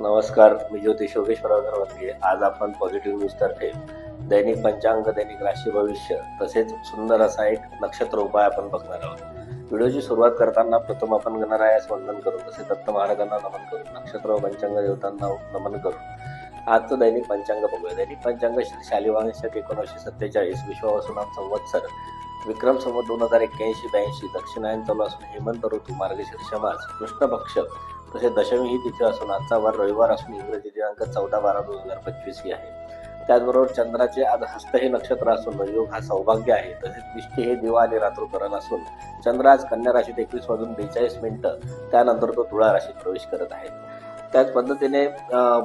नमस्कार मी ज्योती योगेश प्रभाकर वर्गे आज आपण पॉझिटिव्ह न्यूज तर्फे दैनिक पंचांग दैनिक राशी भविष्य तसेच सुंदर असा एक नक्षत्र उपाय आपण बघणार आहोत. व्हिडिओची सुरुवात करताना प्रथम आपण गणरायास वंदन करू तसे दत्त महाराजांना नमन करू नक्षत्र व पंचांग देवतांना नमन करू आजचं दैनिक पंचांग बघूया. दैनिक पंचांग श्री शालिवांशक एकोणीसशे सत्तेचाळीस विश्वावसुनाम संवत्सर. विक्रम संवत दोन हजार एक्क्याऐंशी ब्याऐंशी दक्षिणायन चालू असून हेमंत ऋतू मार्गशीर्ष मास कृष्णपक्ष तसेच दशमी ही तिथी असून आजचा वार रविवार असून इंग्रजी दिनांक चौदा बारा दोन हजार पंचवीस ही आहे. त्याचबरोबर चंद्राचे आज हस्त हे नक्षत्र असून योग हा सौभाग्य आहे. तसेच दिष्टी हे दिवा आणि रात्रोकरण असून चंद्र आज कन्या राशीत एकवीस वाजून बेचाळीस मिनिटं त्यानंतर तो तुळा राशीत प्रवेश करत आहे. त्याच पद्धतीने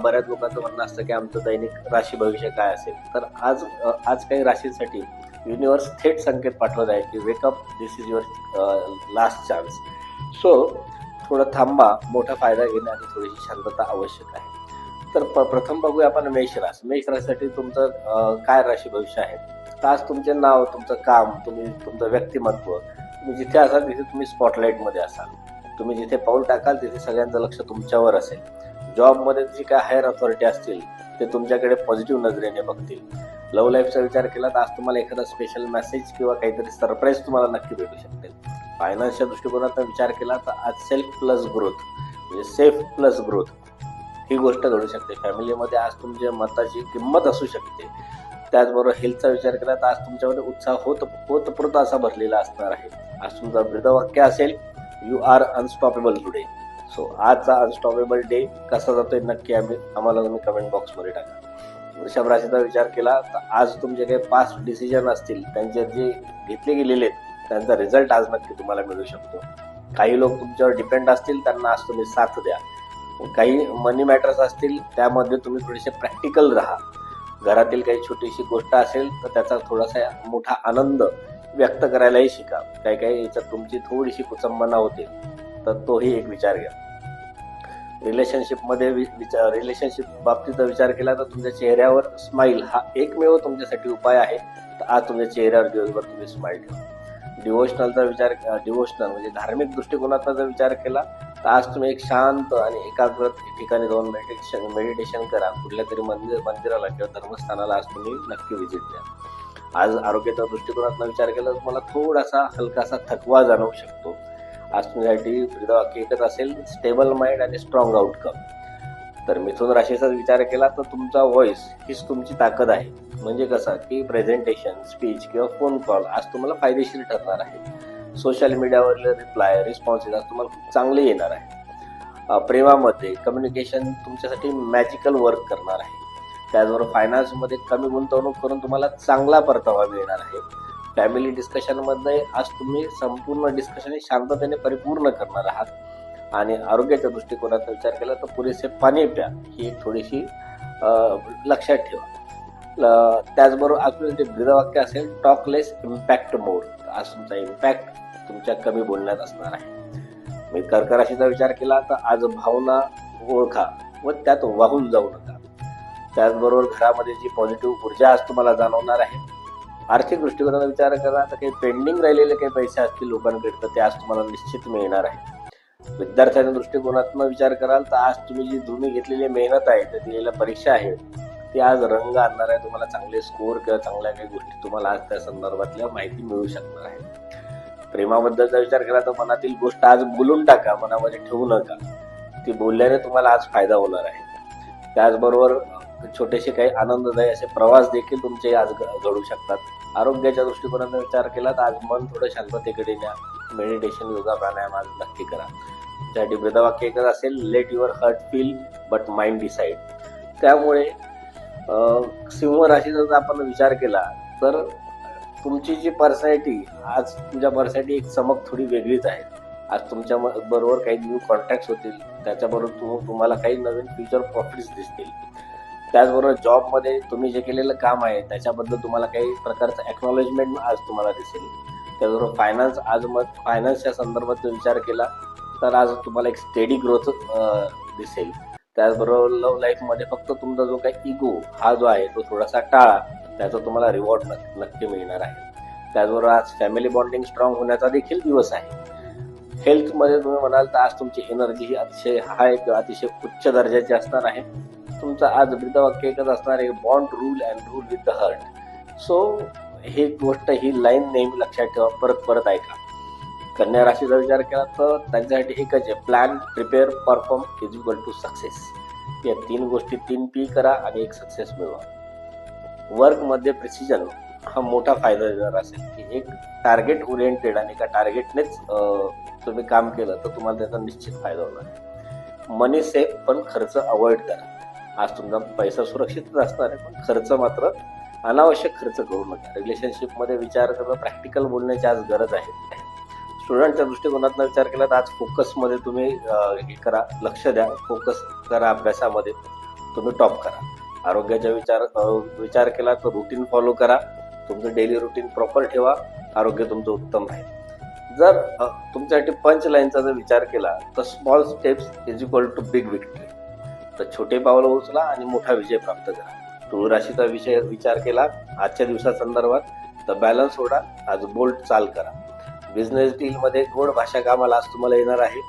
बऱ्याच लोकांचं म्हणणं असतं की आमचं दैनिक राशी भविष्य काय असेल? तर आज आज काही राशींसाठी युनिव्हर्स थेट संकेत पाठवत आहे की wake up this is your last chance so थोडं थांबा मोठा फायदा घेण्यासाठी थोडीशी शांतता आवश्यक आहे. तर प्रथम बघूया आपण मेष रास तुमचं काय राशी भविष्य आहे? तर आज तुमचे नाव तुमचं काम तुम्ही तुमचं व्यक्तिमत्व तुम्ही जिथे असाल तिथे तुम्ही स्पॉटलाईटमध्ये असाल. तुम्ही जिथे पाऊल टाकाल तिथे सगळ्यांचं लक्ष तुमच्यावर असेल. जॉबमध्ये जी काय हायर अथॉरिटी असतील ते तुमच्याकडे पॉझिटिव्ह नजरेने बघतील. लव्ह लाईफचा विचार केला तर आज तुम्हाला एखादा स्पेशल मेसेज किंवा काहीतरी सरप्राईज तुम्हाला नक्की भेटू शकते. फायनान्सच्या दृष्टिकोनातून विचार केला तर आज सेल्फ प्लस ग्रोथ म्हणजे सेफ प्लस ग्रोथ ही गोष्ट घडू शकते. फॅमिलीमध्ये आज तुमच्या मताची किंमत असू शकते. त्याचबरोबर हेल्थचा विचार केला तर आज तुमच्यामध्ये उत्साह होत होतपुरता असा भरलेला असणार आहे. आज तुमचा वाक्य असेल you are unstoppable today so आजचा अनस्टॉपेबल डे कसा जातोय नक्की आम्ही आम्हाला तुम्ही कमेंट बॉक्समध्ये टाका. वृषभ राशीचा विचार केला तर आज तुमचे काही पास्ट डिसिजन असतील त्यांचे जे घेतले गेलेले आहेत त्यांचा रिझल्ट आज नक्की तुम्हाला मिळू शकतो. काही लोक तुमच्यावर डिपेंड असतील त्यांना आज तुम्ही साथ द्या. काही मनी मॅटर्स असतील त्यामध्ये तुम्ही थोडेसे प्रॅक्टिकल राहा. घरातील काही छोटीशी गोष्ट असेल तर त्याचा थोडासा मोठा आनंद व्यक्त करायलाही शिका. काही काही याच्यात तुमची थोडीशी कुचंबना होते तर तोही एक विचार घ्या. रिलेशनशिपमध्ये वि- विचार रिलेशनशिप बाबतीचा विचार केला तर तुमच्या चेहऱ्यावर स्माईल हा एकमेव तुमच्यासाठी उपाय आहे. तर आज तुमच्या चेहऱ्यावर दिवसभर तुम्ही स्माईल ठेवा. डिवोशनलचा विचार डिवोशनल म्हणजे धार्मिक दृष्टिकोनाचा जर विचार केला तर आज तुम्ही एक शांत आणि एकाग्र ठिकाणी जाऊन मेडिटेशन मेडिटेशन करा. कुठल्या तरी मंदिर मंदिराला किंवा धर्मस्थानाला आज तुम्ही नक्की व्हिजिट द्या. आज आरोग्याच्या दृष्टिकोनातून विचार केला तर तुम्हाला थोडासा हलकासा थकवा जाणवू शकतो. आज तुमच्यासाठी एकच असेल स्टेबल माइंड आणि स्ट्रॉंग आउटकम तर मिथुन राशीचा विचार केला तर तुमचा व्हॉइस हीच तुमची ताकद आहे. म्हणजे कसं की प्रेझेंटेशन स्पीच किंवा फोन कॉल आज तुम्हाला फायदेशीर ठरणार आहे. सोशल मीडियावरले रिप्लाय रिस्पॉन्सेस आज तुम्हाला खूप चांगले येणार आहे. प्रेमामध्ये कम्युनिकेशन तुमच्यासाठी मॅजिकल वर्क करणार आहे. त्याचबरोबर फायनान्समध्ये कमी गुंतवणूक करून तुम्हाला चांगला परतावा मिळणार आहे. फॅमिली डिस्कशनमध्ये आज तुम्ही संपूर्ण डिस्कशन शांततेने परिपूर्ण करणार आहात. आणि आरोग्याच्या दृष्टिकोनाचा विचार केला तर पुरेसे पाणी प्या ही एक थोडीशी लक्षात ठेवा. त्याचबरोबर आज जे ब्रीदवाक्य असेल टॉक लेस इम्पॅक्ट मोर आज तुमचा इम्पॅक्ट तुमच्या कमी बोलण्यात असणार आहे. मी कर्कराशीचा विचार केला तर आज भावना ओळखा व त्यात वाहून जाऊ नका. त्याचबरोबर घरामध्ये जी पॉझिटिव्ह ऊर्जा आज तुम्हाला जाणवणार आहे आर्थिक दृष्टिकोनाचा विचार करा तर काही पेंडिंग राहिलेले काही पैसे असतील लोकांकडे तर ते आज तुम्हाला निश्चित मिळणार आहे. विद्यार्थ्यांच्या दृष्टिकोनातून विचार कराल तर आज तुम्ही जी तुम्ही घेतलेली मेहनत आहे त्या दिलेल्या परीक्षा आहे ती आज रंग आणणार आहे. तुम्हाला चांगले स्कोर किंवा चांगल्या काही गोष्टी तुम्हाला आज त्या संदर्भातल्या माहिती मिळू शकणार आहे. प्रेमाबद्दलचा विचार केला तर मनातील गोष्ट आज बोलून टाका मनामध्ये ठेवू नका. ती बोलल्याने तुम्हाला आज फायदा होणार आहे. त्याचबरोबर छोटेसे काही आनंददायी असे प्रवास देखील तुमचे आज घडू शकतात. आरोग्याच्या दृष्टिकोनातून विचार केला तर आज मन थोडं शांततेकडे न्या मेडिटेशन योगा प्राणायाम आज नक्की करा. त्यासाठी ब्रीदवाक्य एकच असेल let your heart feel but mind decide त्यामुळे सिंह राशीचा जर आपण विचार केला तर तुमची जी पर्सनॅलिटी आज तुमच्या पर्सनॅलिटी एक चमक थोडी वेगळीच आहे. आज तुमच्या बरोबर काही न्यू कॉन्टॅक्ट होतील त्याच्याबरोबर तुम तुम्हाला काही नवीन फ्युचर प्रॉफिट्स दिसतील. त्याचबरोबर जॉबमध्ये तुम्ही जे केलेलं काम आहे त्याच्याबद्दल तुम्हाला काही प्रकारचं एक्नॉलेजमेंट आज तुम्हाला दिसेल. त्याचबरोबर फायनान्स आज मग फायनान्सच्या संदर्भात विचार केला तर आज तुम्हाला एक स्टेडी ग्रोथ दिसेल. त्याचबरोबर लव्ह लाईफमध्ये फक्त तुमचा जो काही इगो हा जो आहे तो थोडासा टाळा त्याचा तुम्हाला रिवॉर्ड नक्की मिळणार आहे. त्याचबरोबर आज फॅमिली बॉन्डिंग स्ट्रॉंग होण्याचा देखील दिवस आहे. हेल्थमध्ये तुम्ही म्हणाल तर आज तुमची एनर्जी ही अतिशय हाय किंवा अतिशय उच्च दर्जाची असणार आहे. तुमचा आज वृद्धवाक्य एकच असणार आहे bond rule and rule with the heart so ही गोष्ट ही लाईन नेहमी लक्षात ठेवा परत परत ऐका. कन्या राशीचा विचार केला तर त्यांच्यासाठी एकच आहे. Plan prepare perform is equal to success या तीन गोष्टी तीन पी करा आणि एक सक्सेस मिळवा. वर्कमध्ये प्रिसिजन हा मोठा फायदा देणार असेल की एक टार्गेट ओरिएंटेड आणि एका टार्गेटनेच तुम्ही काम केलं तर तुम्हाला त्याचा निश्चित फायदा होणार. मनी सेफ पण खर्च अवॉइड करा. आज तुमचा पैसा सुरक्षितच असणार आहे पण खर्च मात्र अनावश्यक खर्च करू नका. रिलेशनशिपमध्ये विचार करणं प्रॅक्टिकल बोलण्याची आज गरज आहे. स्टुडंटच्या दृष्टिकोनातून विचार केला तर आज फोकसमध्ये तुम्ही हे करा लक्ष द्या. फोकस करा अभ्यासामध्ये. तुम्ही टॉप करा. आरोग्याचा विचार विचार केला तर रुटीन फॉलो करा. तुमचं डेली रुटीन प्रॉपर ठेवा. आरोग्य तुमचं उत्तम राहील. जर तुमच्यासाठी पंच लाईनचा जर विचार केला तर small steps is equal to big victory तर छोटे पावलं उचला आणि मोठा विजय प्राप्त करा. तुळ राशीचा विषय विचार केला. आजच्या दिवसा संदर्भात तर बॅलन्स सोडा. आज बोल्ट चाल करा. बिझनेस डीलमध्ये गोड भाषा कामाला आज तुम्हाला येणार आहे.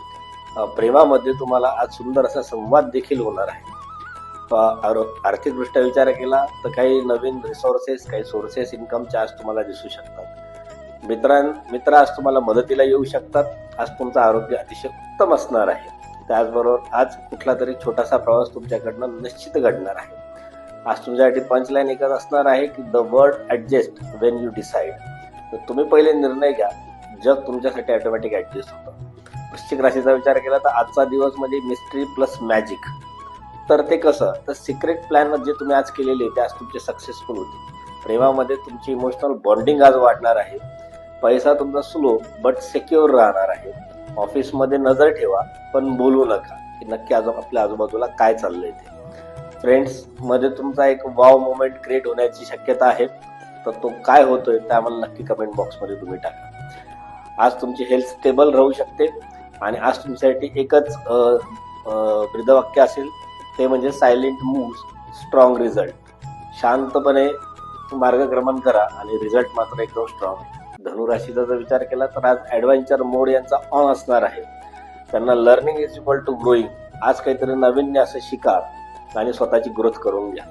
प्रेमामध्ये तुम्हाला आज सुंदर असा संवाद देखील होणार आहे. आरो- आर्थिकदृष्ट्या विचार केला तर काही नवीन रिसोर्सेस काही सोर्सेस इन्कमच्या आज तुम्हाला दिसू शकतात. मित्रां मित्र आज तुम्हाला मदतीला येऊ शकतात. आज तुमचं आरोग्य अतिशय उत्तम असणार आहे. त्याचबरोबर आज कुठला तरी छोटासा प्रवास तुमच्याकडनं निश्चित घडणार आहे. आज तुमच्यासाठी पंचलाईन एकच असणार आहे की the word adjust when you decide तर तुम्ही पहिले निर्णय घ्या. जग तुमच्यासाठी ऑटोमॅटिक ॲडजस्ट होतं. वृश्चिक राशीचा विचार केला तर आजचा दिवस म्हणजे मिस्ट्री प्लस मॅजिक तर ते कसं? तर सिक्रेट प्लॅन जे तुम्ही आज केलेले ते आज तुमचे सक्सेसफुल होते. प्रेमामध्ये तुमची इमोशनल बॉन्डिंग आज वाढणार आहे. पैसा तुमचा स्लो बट सेक्युअर राहणार आहे. ऑफिसमध्ये नजर ठेवा पण बोलू नका. की नक्की आजू आपल्या आजूबाजूला काय चाललंय ते. फ्रेंड्समध्ये तुमचा एक वाव मोमेंट क्रिएट होण्याची शक्यता आहे. तर तो काय होतोय ते आम्हाला नक्की कमेंट बॉक्समध्ये तुम्ही टाका. आज तुमची हेल्थ स्टेबल राहू शकते आणि आज तुमच्यासाठी एकच अं, ब्रीदवाक्य असेल ते म्हणजे सायलेंट मूव्ह स्ट्रॉंग रिझल्ट शांतपणे मार्गक्रमण करा आणि रिझल्ट मात्र एकदम स्ट्रॉंग आहे. धनुराशीचा जर विचार केला तर आज ॲडव्हेंचर मोड यांचा ऑन असणार आहे. त्यांना learning is equal to growing आज काहीतरी नवीन असं शिका. आणि स्वतःची ग्रोथ करून घ्या.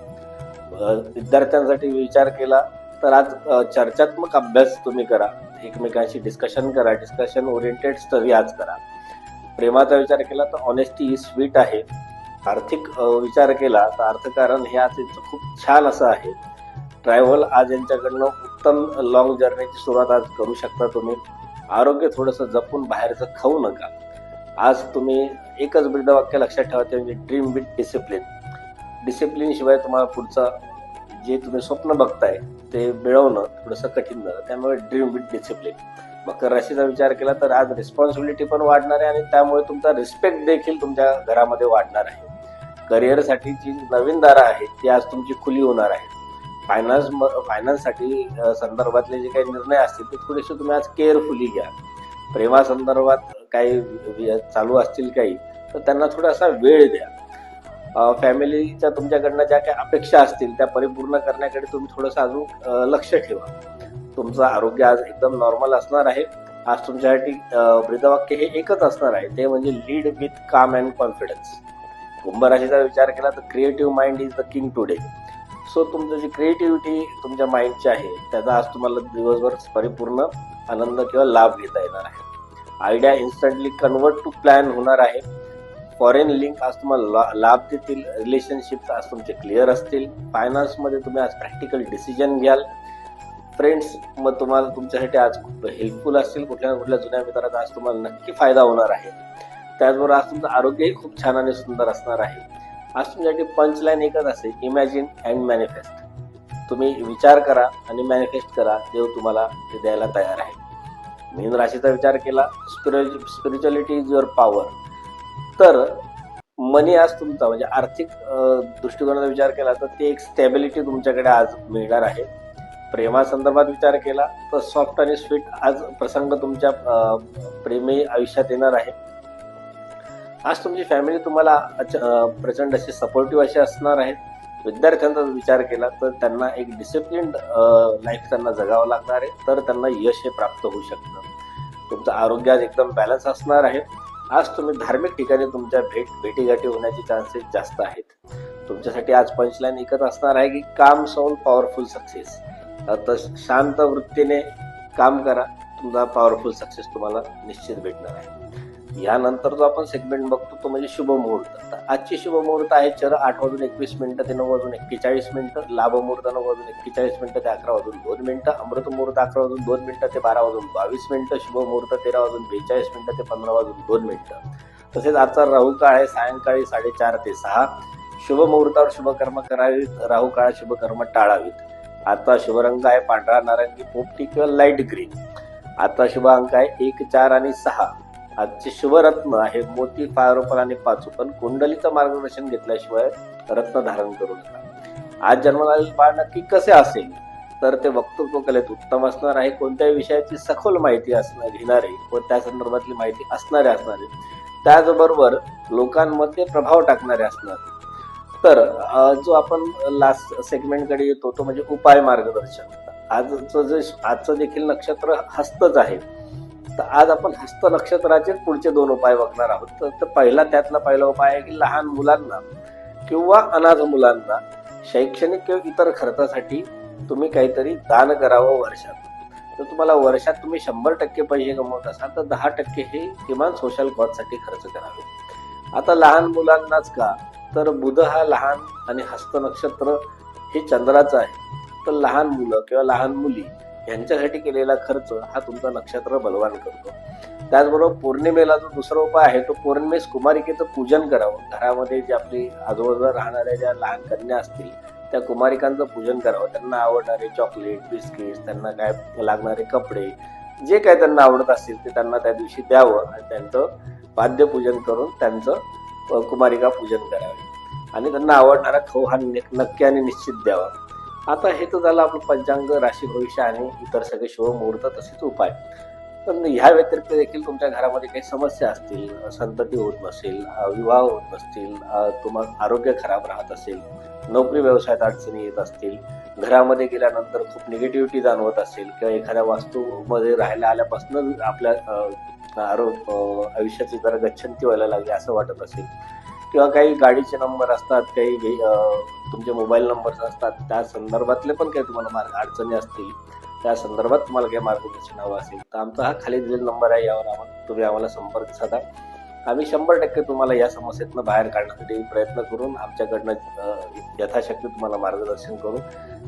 विद्यार्थ्यांसाठी विचार केला तर आज चर्चात्मक अभ्यास तुम्ही करा एकमेकांशी डिस्कशन करा डिस्कशन ओरिएंटेड स्टडी आज करा. प्रेमाचा विचार केला तर ऑनेस्टी ही स्वीट आहे. आर्थिक विचार केला तर अर्थकारण हे आज यांचं खूप छान असं आहे. ट्रॅव्हल आज यांच्याकडनं उत्तम लॉंग जर्नीची सुरुवात आज करू शकता तुम्ही. आरोग्य थोडंसं जपून बाहेरचं खाऊ नका. आज तुम्ही एकच ब्रीदवाक्य लक्षात ठेवा ते म्हणजे ड्रीम विथ डिसिप्लिन डिसिप्लिन शिवाय तुम्हाला पुढचं जे तुम्ही स्वप्न बघताय ते मिळवणं थोडंसं कठीण झालं. त्यामुळे ड्रीम विथ डिसिप्लिन मकर राशीचा विचार केला तर आज रिस्पॉन्सिबिलिटी पण वाढणार आहे आणि त्यामुळे तुमचा रिस्पेक्ट देखील तुमच्या घरामध्ये वाढणार आहे. करिअरसाठी जी नवीन दारं आहेत ती आज तुमची खुली होणार आहे. फायनान्स फायनान्ससाठी संदर्भातले जे काही निर्णय असतील ते थोडेसे तुम्ही आज केअरफुली घ्या. प्रेमासंदर्भात काही चालू असतील काही तर त्यांना थोडासा वेळ द्या. फॅमिलीच्या तुमच्याकडनं ज्या काही अपेक्षा असतील त्या परिपूर्ण करण्याकडे तुम्ही थोडंसं अजून लक्ष ठेवा. तुमचं आरोग्य आज एकदम नॉर्मल असणार आहे. आज तुमच्यासाठी अ, ब्रीदवाक्य हे एकच असणार आहे. ते म्हणजे lead with calm and confidence कुंभराशीचा विचार केला तर creative mind is the king today so तुमचं जी क्रिएटिव्हिटी तुमच्या माइंडची आहे त्याचा आज तुम्हाला दिवसभर परिपूर्ण आनंद किंवा लाभ घेता येणार आहे. Idea instantly convert to plan होणार आहे. फॉरेन लिंक आज तुम्हाला ला- लाभ देतील रिलेशनशिप आज तुमचे क्लिअर असतील फायनान्समध्ये तुम्ही आज प्रॅक्टिकल डिसिजन घ्याल. फ्रेंड्स मग तुम्हाला तुमच्यासाठी आज खूप हेल्पफुल असतील कुठल्या ना कुठल्या जुन्या मित्राचा आज तुम्हाला नक्की फायदा होणार आहे. त्याचबरोबर आज तुमचं आरोग्यही खूप छान आणि सुंदर असणार आहे. आज तुमच्यासाठी पंचलाईन एकच असेल इमॅजिन अँड मॅनिफेस्ट तुम्ही विचार करा आणि मॅनिफेस्ट करा देव तुम्हाला ते द्यायला तयार आहे. मीन राशीचा विचार केला स्पिरिच्युअलिटी इज युअर पॉवर तर मनी आज तुमचा म्हणजे आर्थिक दृष्टिकोनाचा विचार केला तर ती एक स्टॅबिलिटी तुमच्याकडे आज मिळणार आहे. प्रेमासंदर्भात विचार केला तर सॉफ्ट आणि स्वीट आज प्रसंग तुमच्या प्रेमी आयुष्यात येणार आहे. आज तुमची फॅमिली तुम्हाला अच- प्रचंड अशी सपोर्टिव्ह अशी असणार आहे. विद्यार्थ्यांचा जर विचार केला तर त्यांना एक डिसिप्लिन लाईफ त्यांना जगावं लागणार आहे. तर त्यांना यश हे प्राप्त होऊ शकतं. तुमचं आरोग्य आज एकदम बॅलन्स असणार आहे. आज तुम्ही धार्मिक ठिकाणी तुमच्या भेट भेटीगाठी होण्याचे चान्सेस जास्त आहेत. तुमच्यासाठी आज पंचलाईन एकच असणार आहे की काम सौन पॉवरफुल सक्सेस आता शांत वृत्तीने काम करा तुमचा पॉवरफुल सक्सेस तुम्हाला निश्चित भेटणार आहे. यानंतर जो आपण सेगमेंट बघतो तो म्हणजे शुभमुहूर्त. तर आजची शुभमुहूर्त आहे चर आठ वाजून एकवीस मिनिटं ते नऊ वाजून एक्केचाळीस मिनिटं. लाभमुहूर्त नऊ वाजून एक्केचाळीस मिनिटं ते अकरा वाजून दोन मिनिटं. अमृत मुहूर्त अकरा वाजून दोन मिनिटं ते बारा वाजून बावीस मिनिटं. शुभमुहूर्त तेरा वाजून बेचाळीस मिनिटं ते पंधरा वाजून दोन मिनिटं. तसेच आजचा राहू काळ आहे सायंकाळी साडेचार ते सहा. शुभ मुहूर्तावर शुभकर्म करावीत. राहू काळ शुभकर्म टाळावीत. आजचा शुभरंग आहे पांढरा नारंगी पोपटी किंवा लाइट ग्रीन आजचा शुभ अंक आहे एक चार आणि सहा. आजचे शुभ रत्न आहे मोती पारोपण आणि पाचू पण कुंडलीचं मार्गदर्शन घेतल्याशिवाय रत्न धारण करू नका. आज जन्माला बाळ नक्की कसे असेल? तर ते वक्तृत्व कलेत उत्तम असणार आहे. कोणत्याही विषयाची सखोल माहिती असणार घेणारे व त्या संदर्भातली माहिती असणारे असणारे त्याचबरोबर लोकांमध्ये प्रभाव टाकणारे असणार. तर जो आपण लास्ट सेगमेंटकडे येतो तो म्हणजे उपाय मार्गदर्शन. आजचं जे आजचं देखील नक्षत्र हस्तच आहे. तर आज आपण हस्त नक्षत्राचे पुढचे दोन उपाय बघणार आहोत. तर- तर पहिला त्यातला पहिला उपाय आहे की लहान मुलांना किंवा अनाथ मुलांना शैक्षणिक किंवा इतर खर्चासाठी तुम्ही काहीतरी दान करावं वर्षात. तर तुम्हाला वर्षात तुम्ही शंभर टक्के पैसे कमवत असाल तर दहा टक्के हे किमान सोशल कॉजसाठी खर्च करावे. आता लहान मुलांनाच का? तर बुध हा लहान आणि हस्त नक्षत्र हे चंद्राचं आहे. तर लहान मुलं किंवा लहान मुली यांच्यासाठी केलेला खर्च हा तुमचा नक्षत्र बलवान करतो. त्याचबरोबर पौर्णिमेला जो दुसरा उपाय आहे तो पौर्णिमेस कुमारिकेचं पूजन करावं. घरामध्ये जे आपली आजूबाजूला राहणाऱ्या ज्या लहान कन्या असतील त्या कुमारिकांचं पूजन करावं. त्यांना आवडणारे चॉकलेट बिस्किट त्यांना काय लागणारे कपडे जे काय त्यांना आवडत असतील ते त्यांना त्या दिवशी द्यावं आणि त्यांचं वाद्यपूजन करून त्यांचं कुमारिका पूजन करावे. आणि त्यांना आवडणारा खाऊ हा नक्की आणि निश्चित द्यावा. आता हे तर झालं आपलं पंचांग राशी भविष्य आणि इतर सगळे शुभमुहूर्त तसेच उपाय. पण ह्या व्यतिरिक्त देखील तुमच्या घरामध्ये काही समस्या असतील संतती होत नसेल विवाह होत नसतील तुम्हाला आरोग्य खराब राहत असेल नोकरी व्यवसायात अडचणी येत असतील घरामध्ये गेल्यानंतर खूप निगेटिव्हिटी जाणवत असेल किंवा एखाद्या वास्तूमध्ये राहायला आल्यापासून आपल्या अ, आरो आयुष्याची जरा गच्छंती व्हायला लागली असं वाटत असेल किंवा काही गाडीचे नंबर असतात काही वे- तुमचे मोबाईल नंबर्स असतात त्या संदर्भातले पण काही तुम्हाला मार्ग अडचणी असतील त्या संदर्भात तुम्हाला काही मार्गदर्शन हवं असेल तर आमचा हा खाली दिलेला नंबर आहे यावर आम्हाला तुम्ही आम्हाला संपर्क साधा. आम्ही शंभर टक्के तुम्हाला या समस्येतनं बाहेर काढण्यासाठी प्रयत्न करून आमच्याकडनं यथाशक्ती तुम्हाला मार्गदर्शन करू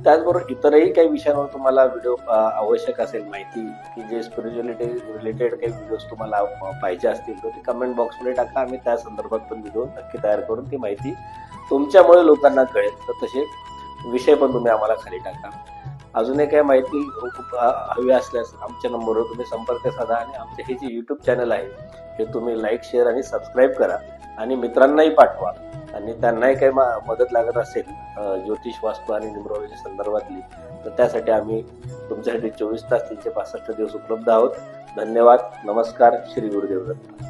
त्याचबरोबर इतरही काही विषयांवर तुम्हाला व्हिडिओ आवश्यक असेल माहिती की जे स्पिरिच्युअलिटी रिलेटेड काही व्हिडिओज तुम्हाला पाहिजे असतील तर ते कमेंट बॉक्समध्ये टाका. आम्ही त्या संदर्भात पण व्हिडिओ नक्की तयार करून ती माहिती तुमच्यामुळे लोकांना कळेल. तर तसे विषय पण तुम्ही आम्हाला खाली टाका. अजूनही काही माहिती हवी असल्यास आमच्या नंबरवर तुम्ही संपर्क साधा आणि आमचे हे जे यूट्यूब चॅनल आहे हे तुम्ही लाईक शेअर आणि सबस्क्राईब करा. आणि मित्रांनाही पाठवा. आणि त्यांनाही काही मा- मदत लागत असेल ज्योतिष वास्तू आणि न्युमरॉलॉजी संदर्भातली तर त्यासाठी आम्ही तुमच्यासाठी चोवीस तास तीनशे पासष्ट दिवस उपलब्ध आहोत. धन्यवाद. नमस्कार. श्री गुरुदेव दत्त.